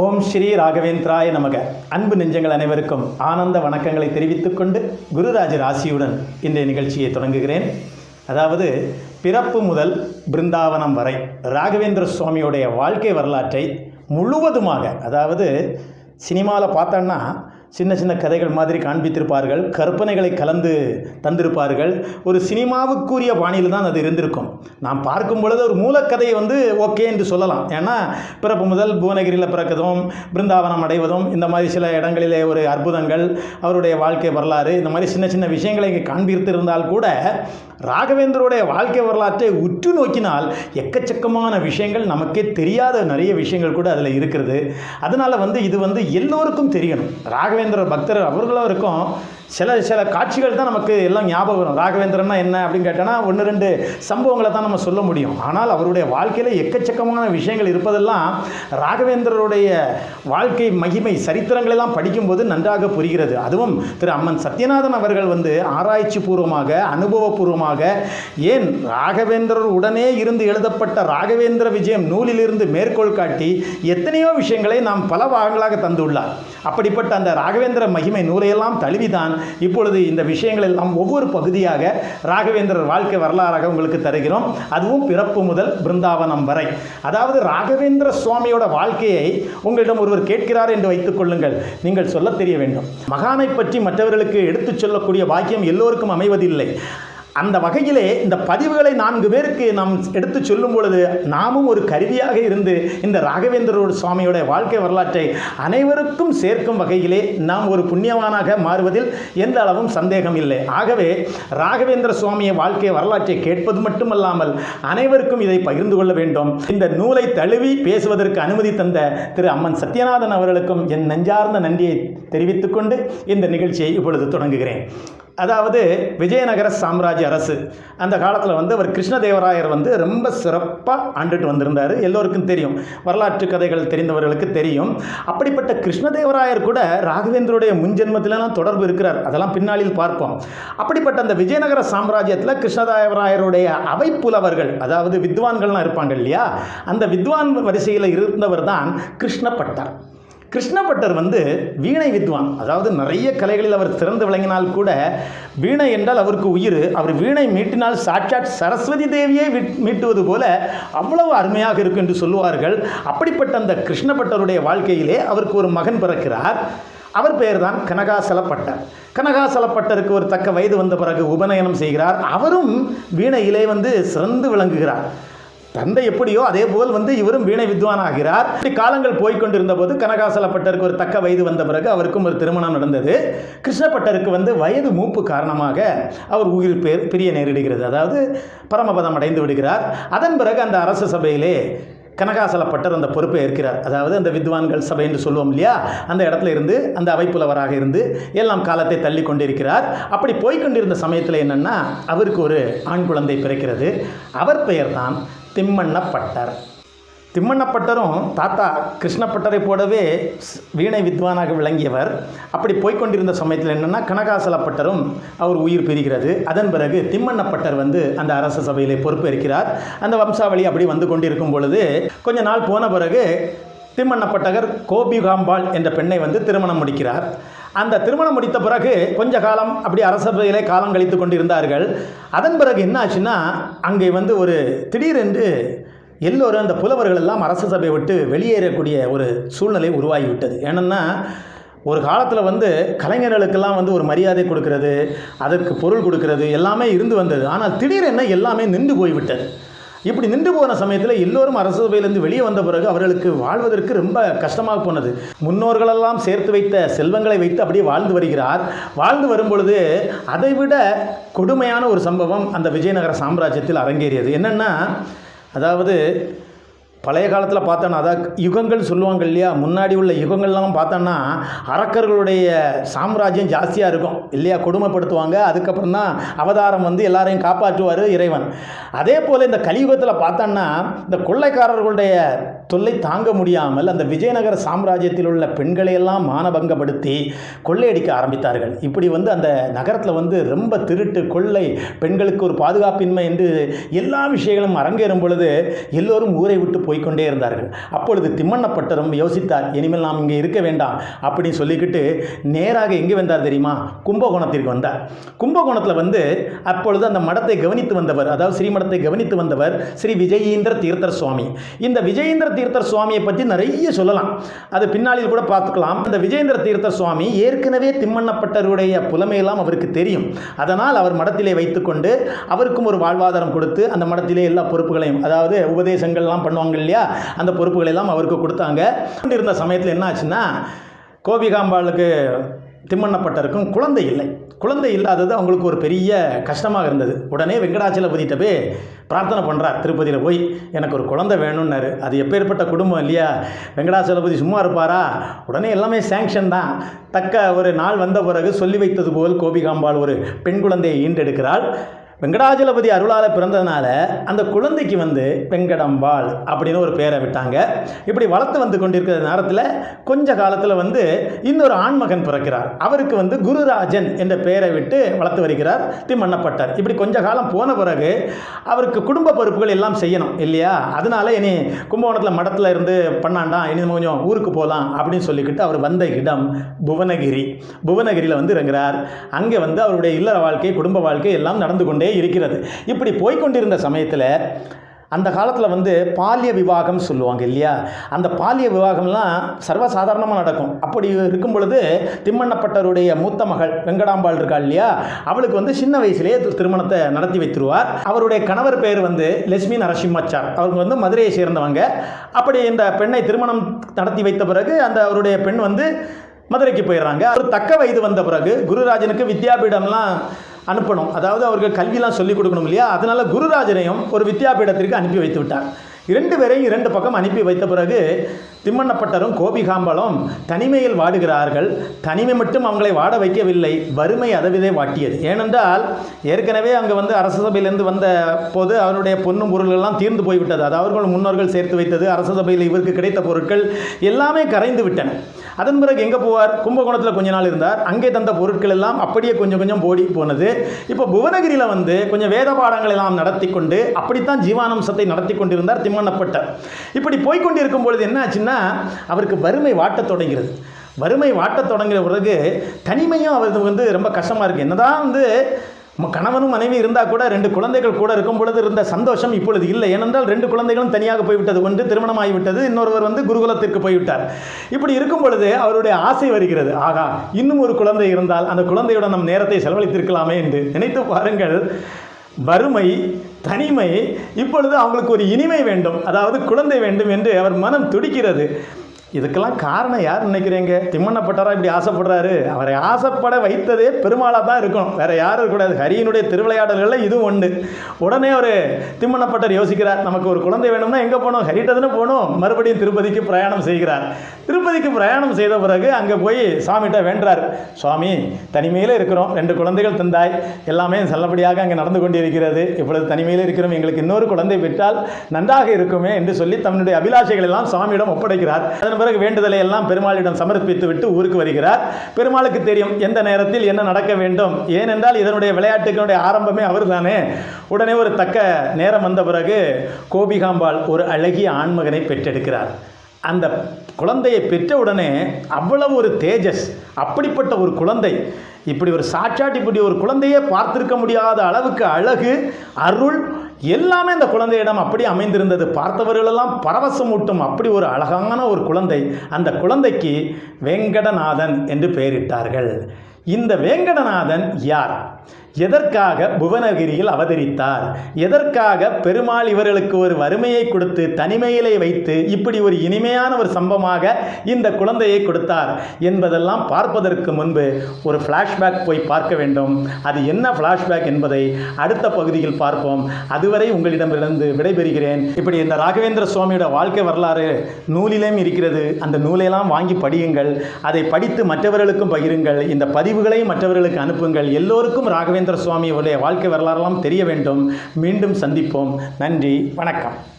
ஓம் ஸ்ரீ ராகவேந்திராய நமக. அன்பு நெஞ்சங்கள் அனைவருக்கும் ஆனந்த வணக்கங்களை தெரிவித்துக் கொண்டு ராசியுடன் ஆசியுடன் இன்றைய நிகழ்ச்சியை தொடங்குகிறேன். அதாவது பிறப்பு முதல் பிருந்தாவனம் வரை ராகவேந்திர சுவாமியுடைய வாழ்க்கை வரலாற்றை முழுவதுமாக அதாவது சினிமாவில் பார்த்தோன்னா சின்ன சின்ன கதைகள் மாதிரி காண்பித்திருப்பார்கள். கற்பனைகளை கலந்து தந்திருப்பார்கள். ஒரு சினிமாவுக்குரிய பாணியில் தான் அது இருந்திருக்கும். நாம் பார்க்கும் பொழுது ஒரு மூலக்கதையை வந்து ஓகே என்று சொல்லலாம். ஏன்னா பிறப்பு முதல் புவனகிரியில் பிறக்கதும் பிருந்தாவனம் அடைவதும் இந்த மாதிரி சில இடங்களிலே ஒரு அற்புதங்கள் அவருடைய வாழ்க்கை வரலாறு இந்த மாதிரி சின்ன சின்ன விஷயங்களை இங்கே காண்பித்திருந்தால் கூட ராகவேந்தருடைய வாழ்க்கை வரலாற்றை உற்று நோக்கினால் எக்கச்சக்கமான விஷயங்கள் நமக்கே தெரியாத நிறைய விஷயங்கள் கூட அதில் இருக்கிறது. அதனால் வந்து இது வந்து எல்லோருக்கும் தெரியணும். ராகவே ராகவேந்திர பக்தர் அவர்களுக்கும் சில சில காட்சிகள் தான் நமக்கு எல்லாம் ஞாபகம் வரும். ராகவேந்திரன்னா என்ன அப்படின்னு கேட்டோன்னா ஒன்று ரெண்டு சம்பவங்களை தான் நம்ம சொல்ல முடியும். ஆனால் அவருடைய வாழ்க்கையில் எக்கச்சக்கமான விஷயங்கள் இருப்பதெல்லாம் ராகவேந்திரருடைய வாழ்க்கை மகிமை சரித்திரங்களெல்லாம் படிக்கும்போது நன்றாக புரிகிறது. அதுவும் திரு அம்மன் சத்யநாதன் அவர்கள் வந்து ஆராய்ச்சி பூர்வமாக அனுபவபூர்வமாக ஏன் ராகவேந்திரர் உடனே இருந்து எழுதப்பட்ட ராகவேந்திர விஜயம் நூலிலிருந்து மேற்கோள் காட்டி எத்தனையோ விஷயங்களை நாம் பல பாகங்களாக தந்துள்ளார். அப்படிப்பட்ட அந்த ராகவேந்திர மகிமை நூலையெல்லாம் தழுவிதான் இப்பொழுது இந்த விஷயங்கள் எல்லாம் ஒவ்வொரு பகுதியாக ராகவேந்திரர் வாழ்க்கை வரலாறாக உங்களுக்கு தருகிறோம். அதுவும் பிறப்பு முதல் பிருந்தாவனம் வரை. அதாவது ராகவேந்திர சுவாமியோட வாழ்க்கையை உங்களிடம் ஒருவர் கேட்கிறார் என்று வைத்துக் கொள்ளுங்கள். நீங்கள் சொல்லத் தெரிய வேண்டும். மகானை பற்றி மற்றவர்களுக்கு எடுத்துச் சொல்லக்கூடிய பாக்கியம் எல்லோருக்கும் அமைவதில்லை. அந்த வகையிலே இந்த பதிவுகளை நான்கு பேருக்கு நாம் எடுத்து சொல்லும் பொழுது நாமும் ஒரு கருவியாக இருந்து இந்த ராகவேந்திரோட சுவாமியோட வாழ்க்கை வரலாற்றை அனைவருக்கும் சேர்க்கும் வகையிலே நாம் ஒரு புண்ணியவானாக மாறுவதில் எந்த அளவும் சந்தேகம் இல்லை. ஆகவே ராகவேந்திர சுவாமியை வாழ்க்கை வரலாற்றை கேட்பது மட்டுமல்லாமல் அனைவருக்கும் இதை பகிர்ந்து கொள்ள வேண்டும். இந்த நூலை தழுவி பேசுவதற்கு அனுமதி தந்த திரு அம்மன் சத்யநாதன் அவர்களுக்கும் என் நெஞ்சார்ந்த நன்றியை தெரிவித்துக்கொண்டு இந்த நிகழ்ச்சியை இப்பொழுது தொடங்குகிறேன். அதாவது விஜயநகர சாம்ராஜ்ய அரசு. அந்த காலத்தில் வந்து அவர் கிருஷ்ணதேவராயர் வந்து ரொம்ப சிறப்பாக ஆண்டுட்டு வந்திருந்தார். எல்லோருக்கும் தெரியும். வரலாற்று கதைகள் தெரிந்தவர்களுக்கு தெரியும். அப்படிப்பட்ட கிருஷ்ணதேவராயர் கூட ராகவேந்தருடைய முன்ஜென்மத்திலலாம் தொடர்பு இருக்கிறார். அதெல்லாம் பின்னாளில் பார்ப்போம். அப்படிப்பட்ட அந்த விஜயநகர சாம்ராஜ்யத்தில் கிருஷ்ணதேவராயருடைய அவை புலவர்கள் அதாவது வித்வான்கள்லாம் இருப்பாங்க இல்லையா? அந்த வித்வான் வரிசையில் இருந்தவர் தான் கிருஷ்ணப்பட்டார். கிருஷ்ணபட்டர் வந்து வீணை வித்வான். அதாவது நிறைய கலைகளில் அவர் சிறந்து விளங்கினால் கூட வீணை என்றால் அவருக்கு உயிர். அவர் வீணை மீட்டினால் சாட்சாத் சரஸ்வதி தேவியை மீட்டுவது போல அவ்வளவு அருமையாக இருக்கும் என்று சொல்லுவார்கள். அப்படிப்பட்ட அந்த கிருஷ்ணபட்டருடைய வாழ்க்கையிலே அவருக்கு ஒரு மகன் பிறக்கிறார். அவர் பெயர் தான் கனகாசலப்பட்டர். கனகாசலப்பட்டருக்கு ஒரு தக்க வயது வந்த பிறகு உபநயனம் செய்கிறார். அவரும் வீணையிலே வந்து சிறந்து விளங்குகிறார். தந்தை எப்படியோ அதே போல் வந்து இவரும் வீணை வித்வான் ஆகிறார் காலங்கள் போய்கொண்டிருந்த போது கனகாசலப்பட்டருக்கு ஒரு தக்க வயது வந்த பிறகு அவருக்கும் ஒரு திருமணம் நடந்தது. கிருஷ்ணப்பட்டருக்கு வந்து வயது மூப்பு காரணமாக அவர் உயிர் பேர் பிரிய நேரிடுகிறது. அதாவது பரமபதம் அடைந்து விடுகிறார். அதன் பிறகு அந்த அரச சபையிலே கனகாசலப்பட்டர் அந்த பொறுப்பை ஏற்கிறார். அதாவது அந்த வித்வான்கள் சபை என்று சொல்லுவோம் இல்லையா? அந்த இடத்துல இருந்து அந்த அவைப்புலவராக இருந்து எல்லாம் காலத்தை தள்ளி கொண்டிருக்கிறார். அப்படி போய்கொண்டிருந்த சமயத்தில் என்னென்னா அவருக்கு ஒரு ஆண் குழந்தை பிறக்கிறது. அவர் பெயர் தான் திம்மண்ணப்பட்டர். திம்மண்ணப்பட்டரும் தாத்தா கிருஷ்ணப்பட்டரை போலவே வீணை வித்வானாக விளங்கியவர். அப்படி போய்கொண்டிருந்த சமயத்தில் என்னென்னா கனகாசலப்பட்டரும் அவர் உயிர் பிரிகிறது. அதன் பிறகு திம்மண்ணப்பட்டர் வந்து அந்த அரச சபையிலே பொறுப்பேற்கிறார். அந்த வம்சாவளி அப்படி வந்து கொண்டிருக்கும் பொழுது கொஞ்ச நாள் போன பிறகு திம்மண்ணப்பட்டகர் கோபிகாம்பாள் என்ற பெண்ணை வந்து திருமணம் முடிக்கிறார். அந்த திருமணம் முடித்த பிறகு கொஞ்ச காலம் அப்படி அரசபையிலே காலம் கழித்து கொண்டிருந்தார்கள். அதன் பிறகு என்ன ஆச்சுன்னா அங்கே வந்து ஒரு திடீரென்று எல்லோரும் அந்த புலவர்கள் எல்லாம் அரச சபையை விட்டு வெளியேறக்கூடிய ஒரு சூழ்நிலை உருவாகிவிட்டது. ஏன்னா ஒரு காலத்தில் வந்து கலைஞர்களுக்கெல்லாம் வந்து ஒரு மரியாதை கொடுக்கறது அதற்கு பொருள் கொடுக்கறது எல்லாமே இருந்து வந்தது. ஆனால் திடீரென எல்லாமே நின்று போய்விட்டது. இப்படி நின்று போன சமயத்தில் எல்லோரும் அரசு சபையிலேருந்து வெளியே வந்த பிறகு அவர்களுக்கு வாழ்வதற்கு ரொம்ப கஷ்டமாக போனது. முன்னோர்களெல்லாம் சேர்த்து வைத்த செல்வங்களை வைத்து அப்படியே வாழ்ந்து வருகிறார். வாழ்ந்து வரும்பொழுது அதைவிட கொடுமையான ஒரு சம்பவம் அந்த விஜயநகர சாம்ராஜ்யத்தில் அரங்கேறியது. என்னென்னா அதாவது பழைய காலத்தில் பார்த்தோன்னா அதாவது யுகங்கள் சொல்லுவாங்க இல்லையா? முன்னாடி உள்ள யுகங்கள்லாம் பார்த்தோன்னா அரக்கர்களுடைய சாம்ராஜ்யம் ஜாஸ்தியாக இருக்கும் இல்லையா? கொடுமைப்படுத்துவாங்க. அதுக்கப்புறம் தான் அவதாரம் வந்து எல்லாரையும் காப்பாற்றுவார் இறைவன். அதே போல் இந்த கலியுகத்தில் பார்த்தோன்னா இந்த கொள்ளைக்காரர்களுடைய தொல்லை தாங்க முடியாமல் அந்த விஜயநகர சாம்ராஜ்யத்தில் உள்ள பெண்களையெல்லாம் மானபங்கப்படுத்தி கொள்ளையடிக்க ஆரம்பித்தார்கள். இப்படி வந்து அந்த நகரத்தில் வந்து ரொம்ப திருட்டு கொள்ளை பெண்களுக்கு ஒரு பாதுகாப்பின்மை என்று எல்லா விஷயங்களும் அரங்கேறும் பொழுது எல்லோரும் ஊரை விட்டு போய்க்கொண்டே இருந்தார்கள். அப்பொழுது திம்மண்ணப்பட்டரும் யோசித்தார் இனிமேல் நாம் இங்கே இருக்க வேண்டாம் அப்படின்னு சொல்லிக்கிட்டு நேராக எங்கே வந்தார் தெரியுமா? கும்பகோணத்திற்கு வந்தார். கும்பகோணத்தில் வந்து அப்பொழுது அந்த மடத்தை கவனித்து வந்தவர் அதாவது ஸ்ரீமடத்தை கவனித்து வந்தவர் ஸ்ரீ விஜயேந்திர தீர்த்தர் சுவாமி. இந்த விஜயேந்திர தீர்த்தர் சுவாமியை பற்றி நிறைய சொல்லலாம். அது பின்னாளில் கூட பார்த்துக்கலாம். இந்த விஜயேந்திர தீர்த்தர் சுவாமி ஏற்கனவே திம்மண்ணப்பட்டருடைய புலமையெல்லாம் அவருக்கு தெரியும். அதனால் அவர் மடத்திலே வைத்துக்கொண்டு அவருக்கும் ஒரு வாழ்வாதாரம் கொடுத்து அந்த மடத்திலே எல்லா பொறுப்புகளையும் அதாவது உபதேசங்கள்லாம் பண்ணுவாங்க இல்லையா? அந்த பொறுப்புகளெல்லாம் அவருக்கு கொடுத்தாங்க. இருந்த சமயத்தில் என்ன ஆச்சுன்னா கோபிகாம்பாளுக்கு திம்மண்ணப்பட்டருக்கும் குழந்தை இல்லை. குழந்தை இல்லாதது அவங்களுக்கு ஒரு பெரிய கஷ்டமாக இருந்தது. உடனே வெங்கடாச்சலபதிட்ட போய் பிரார்த்தனை பண்ணுறார் திருப்பதியில் போய் எனக்கு ஒரு குழந்தை வேணும்னாரு. அது எப்பேற்பட்ட குடும்பம் இல்லையா? வெங்கடாச்சலபதி சும்மா இருப்பாரா? உடனே எல்லாமே சேங்ஷன் தான். தக்க ஒரு நாள் வந்த பிறகு சொல்லி வைத்தது போல் கோபிகாம்பாள் ஒரு பெண் குழந்தையை ஈண்டெடுக்கிறாள் வெங்கடாஜலபதி அருளால் பிறந்ததுனால அந்த குழந்தைக்கு வந்து வெங்கடம்பாள் அப்படின்னு ஒரு பேரை விட்டாங்க. இப்படி வளர்த்து வந்து கொண்டிருக்கிற நேரத்தில் கொஞ்ச காலத்தில் வந்து இன்னொரு ஆண்மகன் பிறக்கிறார். அவருக்கு வந்து குருராஜன் என்ற பெயரை விட்டு வளர்த்து வருகிறார் திம்மண்ணப்பட்டார். இப்படி கொஞ்ச காலம் போன பிறகு அவருக்கு குடும்ப பொறுப்புகள் எல்லாம் செய்யணும் இல்லையா? அதனால இனி கும்பகோணத்தில் மடத்தில் இருந்து பண்ணாண்டாம் இனி நம்ம கொஞ்சம் ஊருக்கு போகலாம் அப்படின்னு சொல்லிக்கிட்டு அவர் வந்த இடம் புவனகிரி. புவனகிரியில் வந்து இறங்குறார். அங்கே வந்து அவருடைய இல்லற வாழ்க்கை குடும்ப வாழ்க்கை எல்லாம் நடந்து கொண்டே இருக்கிறது. இப்படி போய்க்கொண்டிருந்த சமயத்தில் அந்த காலத்தில் வந்து பாலிய விவாகம் சொல்லுவாங்க இல்லையா? அந்த பாலிய விவாகம்லாம் சர்வசாதாரணமாக நடக்கும். அப்படி இருக்கும் பொழுது திம்மண்ணப்பட்டருடைய மூத்த மகள் வெங்கடாம்பாள் இருக்கா இல்லையா? அவளுக்கு வந்து சின்ன வயசுலேயே திருமணத்தை நடத்தி வைத்திருவார். அவருடைய கணவர் பேர் வந்து லட்சுமி நரசிம்மச்சார். அவங்க வந்து மதுரையை சேர்ந்தவங்க. அப்படி இந்த பெண்ணை திருமணம் நடத்தி வைத்த பிறகு அந்த அவருடைய பெண் வந்து மதுரைக்கு போயிடுறாங்க. அவர் தக்க வயது வந்த பிறகு குருராஜனுக்கு வித்யாபீடம்லாம் அனுப்பணும். அதாவது அவர்கள் கல்வியெலாம் சொல்லிக் கொடுக்கணும் இல்லையா? அதனால் குருராஜனையும் ஒரு வித்யாபீடத்திற்கு அனுப்பி வைத்து விட்டார் இரண்டு பேரையும் இரண்டு பக்கம் அனுப்பி வைத்த பிறகு திம்மண்ணப்பட்டரும் கோபிகாம்பலும் தனிமையில் வாடுகிறார்கள். தனிமை மட்டும் அவங்களை வாட வைக்கவில்லை. வறுமை அதவிதே வாட்டியது. ஏனென்றால் ஏற்கனவே அங்கே வந்து அரச சபையிலேருந்து வந்த போது அவருடைய பொண்ணும் பொருள்கள்லாம் தீர்ந்து போய்விட்டது. அது அவர்கள் முன்னோர்கள் சேர்த்து வைத்தது. அரச சபையில் இவருக்கு கிடைத்த பொருட்கள் எல்லாமே கரைந்து விட்டன. அதன் பிறகு எங்கே போவார்? கும்பகோணத்தில் கொஞ்ச நாள் இருந்தார். அங்கே தந்த பொருட்கள் எல்லாம் அப்படியே கொஞ்சம் கொஞ்சம் போடி போனது. இப்போ புவனகிரியில் வந்து கொஞ்சம் வேத பாடங்கள் எல்லாம் நடத்தி கொண்டு அப்படித்தான் ஜீவானம்சத்தை நடத்தி கொண்டிருந்தார் திம்மண்ணப்பட்டர் இப்படி போய்க்கொண்டிருக்கும் பொழுது என்ன ஆச்சுன்னா அவருக்கு வறுமை வாட்டத் தொடங்கிறது. வறுமை வாட்டத் தொடங்கிற பிறகு தனிமையும் அவருக்கு வந்து ரொம்ப கஷ்டமாக இருக்குது என்னதான் வந்து கணவனும் மனைவி இருந்தால் கூட ரெண்டு குழந்தைகள் கூட இருக்கும் பொழுது இருந்த சந்தோஷம் இப்பொழுது இல்லை. ஏனென்றால் ரெண்டு குழந்தைகளும் தனியாக போய்விட்டது. ஒன்று திருமணம் ஆகிவிட்டது இன்னொருவர் வந்து குருகுலத்திற்கு போய்விட்டார். இப்படி இருக்கும் பொழுது அவருடைய ஆசை வருகிறது. ஆகா இன்னும் ஒரு குழந்தை இருந்தால் அந்த குழந்தையுடன் நம் நேரத்தை செலவழித்திருக்கலாமே என்று நினைத்து பாருங்கள். வறுமை தனிமை இப்பொழுது அவங்களுக்கு ஒரு இனிமை வேண்டும். அதாவது குழந்தை வேண்டும் என்று அவர் மனம் துடிக்கிறது. இதுக்கெல்லாம் காரணம் யார் நினைக்கிறீங்க? திம்மண்ணப்பட்டாரா இப்படி ஆசைப்படுறாரு? அவரை ஆசைப்பட வைத்ததே பெருமாளாக தான் இருக்கணும். வேற யாரும் இருக்கக்கூடாது. ஹரியினுடைய திருவிளையாடல்களில் இதுவும் ஒன்று உடனே ஒரு திம்மண்ணப்பட்டர் யோசிக்கிறார். நமக்கு ஒரு குழந்தை வேணும்னா எங்கே போகணும்? ஹரிட்ட போகணும்? மறுபடியும் திருப்பதிக்கு பிரயாணம் செய்கிறார். திருப்பதிக்கு பிரயாணம் செய்த பிறகு அங்கே போய் சாமிகிட்ட வேண்டார் சுவாமி தனிமையில் இருக்கிறோம். ரெண்டு குழந்தைகள் தந்தாய். எல்லாமே செல்லபடியாக அங்கே நடந்து கொண்டிருக்கிறது. இப்பொழுது தனிமையில் இருக்கிறோம். எங்களுக்கு இன்னொரு குழந்தை பெற்றால் நன்றாக இருக்குமே என்று சொல்லி தன்னுடைய அபிலாஷைகள் எல்லாம் சாமியிடம் ஒப்படைக்கிறார். அதன் பிறகு வேண்டுதலை எல்லாம் பெருமாளிடம் சமர்ப்பித்து விட்டு ஊருக்கு வருகிறார். பெருமாளுக்கு தெரியும் எந்த நேரத்தில் என்ன நடக்க வேண்டும். ஏனென்றால் இதனுடைய விளையாட்டுகளுடைய ஆரம்பமே அவர்தானே. உடனே ஒரு தக்க நேரம் வந்த பிறகு கோபிகாம்பாள் ஒரு அழகிய ஆண்மகனை பெற்றெடுக்கிறார். அந்த குழந்தையை பெற்ற உடனே அவ்வளவு ஒரு தேஜஸ் அப்படிப்பட்ட ஒரு குழந்தை. இப்படி ஒரு சாட்சாட்டி இப்படி ஒரு குழந்தையே பார்த்திருக்க முடியாத அளவுக்கு அழகு அருள் எல்லாமே அந்த குழந்தையிடம் அப்படி அமைந்திருந்தது. பார்த்தவர்களெல்லாம் பரவசமூட்டும் அப்படி ஒரு அழகான ஒரு குழந்தை. அந்த குழந்தைக்கு வெங்கடநாதன் என்று பெயரிட்டார்கள். இந்த வேங்கடநாதன் யார்? எதற்காக புவனகிரியில் அவதரித்தார்? எதற்காக பெருமாள் இவர்களுக்கு ஒரு வறுமையை கொடுத்து தனிமையிலே வைத்து இப்படி ஒரு இனிமையான ஒரு சம்பவமாக இந்த குழந்தையை கொடுத்தார் என்பதெல்லாம் பார்ப்பதற்கு முன்பு ஒரு ஃப்ளாஷ்பேக் போய் பார்க்க வேண்டும். அது என்ன ஃப்ளாஷ்பேக் என்பதை அடுத்த பகுதியில் பார்ப்போம். அதுவரை உங்களிடமிருந்து விடைபெறுகிறேன். இப்படி இந்த ராகவேந்திர சுவாமியோட வாழ்க்கை வரலாறு நூலிலும் இருக்கிறது. அந்த நூலையெல்லாம் வாங்கி படியுங்கள். அதை படித்து மற்றவர்களுக்கும் பகிருங்கள். இந்த பதிவுகளை மற்றவர்களுக்கு அனுப்புங்கள். எல்லோருக்கும் ராகவேந்திர சுவாமி உடைய வாழ்க்கை வரலாறெல்லாம் தெரிய வேண்டும். மீண்டும் சந்திப்போம். நன்றி. வணக்கம்.